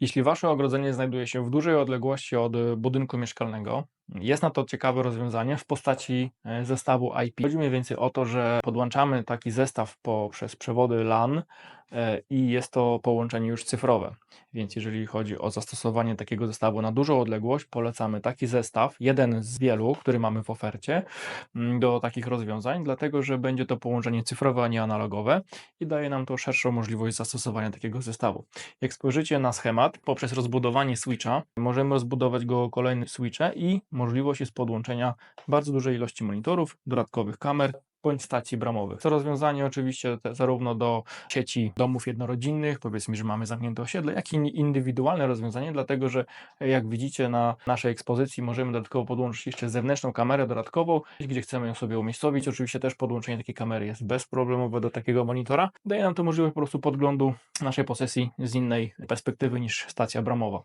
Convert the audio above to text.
Jeśli wasze ogrodzenie znajduje się w dużej odległości od y, budynku mieszkalnego, jest na to ciekawe rozwiązanie w postaci e, zestawu IP. Chodzi mniej więcej o to, że podłączamy taki zestaw poprzez przewody LAN e, i jest to połączenie już cyfrowe. Więc jeżeli chodzi o zastosowanie takiego zestawu na dużą odległość, polecamy taki zestaw, jeden z wielu, który mamy w ofercie mm, do takich rozwiązań, dlatego że będzie to połączenie cyfrowe, a nie analogowe i daje nam to szerszą możliwość zastosowania takiego zestawu. Jak spojrzycie na schemat, poprzez rozbudowanie switcha możemy rozbudować go o kolejne switche i możliwość jest podłączenia bardzo dużej ilości monitorów, dodatkowych kamer bądź stacji bramowych. To rozwiązanie oczywiście te, zarówno do sieci domów jednorodzinnych, powiedzmy, że mamy zamknięte osiedle, jak i indywidualne rozwiązanie, dlatego że jak widzicie na naszej ekspozycji możemy dodatkowo podłączyć jeszcze zewnętrzną kamerę dodatkową, gdzie chcemy ją sobie umiejscowić. Oczywiście też podłączenie takiej kamery jest bezproblemowe do takiego monitora. Daje nam to możliwość po prostu podglądu naszej posesji z innej perspektywy niż stacja bramowa.